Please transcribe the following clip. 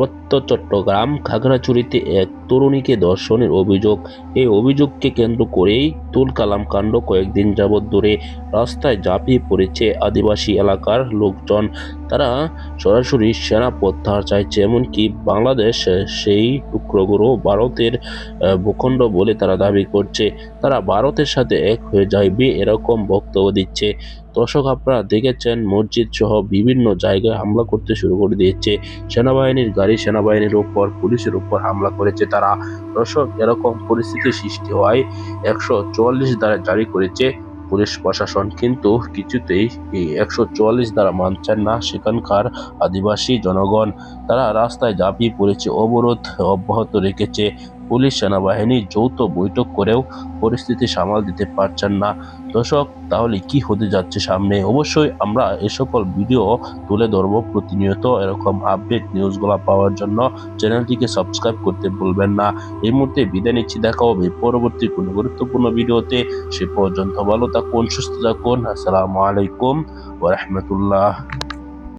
পার্বত্য চট্টগ্রাম খাগড়াছড়িতে এক তরুণীকে ধর্ষণের অভিযোগ। এই অভিযোগকে কেন্দ্র করেই তুল কালাম কাণ্ড কয়েকদিন যাবৎ ধরে রাস্তায় ঝাঁপিয়ে পড়েছে আদিবাসী এলাকার লোকজন। তারা সরাসরি সেনা প্রত্যাহার চাইছে, এমনকি বাংলাদেশ সেই টুকরোগুলো ভারতের ভূখণ্ড বলে তারা দাবি করছে। তারা ভারতের সাথে এক হয়ে যাইবে এরকম বক্তব্য দিচ্ছে। দর্শক, আপনারা দেখেছেন মসজিদ সহ বিভিন্ন জায়গায় হামলা করতে শুরু করে দিয়েছে। সেনাবাহিনীর গাড়ি সেনাবাহিনীর উপর, পুলিশের উপর হামলা করেছে তারা। দর্শক, এরকম পরিস্থিতির সৃষ্টি হওয়ায় একশো চুয়াল্লিশ দ্বারা জারি করেছে। পুলিশ প্রশাসন কিন্তু কিছুতেই এই একশো চুয়াল্লিশ দ্বারা মানছেন না সেখানকার আদিবাসী জনগণ। তারা রাস্তায় ঝাঁপিয়ে পড়েছে, অবরোধ অব্যাহত রেখেছে। পুলিশ, সেনাবাহিনী যৌথ বৈঠক করেও পরিস্থিতি সামাল দিতে পারছেন না। দর্শক, তাহলে কি হতে যাচ্ছে সামনে? অবশ্যই আমরা এ সকল ভিডিও তুলে ধরবো প্রতিনিয়ত এরকম আপডেট নিউজগুলো পাওয়ার জন্য। চ্যানেলটিকে সাবস্ক্রাইব করতে ভুলবেন না। এই মুহূর্তে বিদায় নিচ্ছি, দেখা হবে পরবর্তী কোনো গুরুত্বপূর্ণ ভিডিওতে। সে পর্যন্ত ভালো থাকুন, সুস্থ থাকুন। আসসালামু আলাইকুম ওরহমতুল্লাহ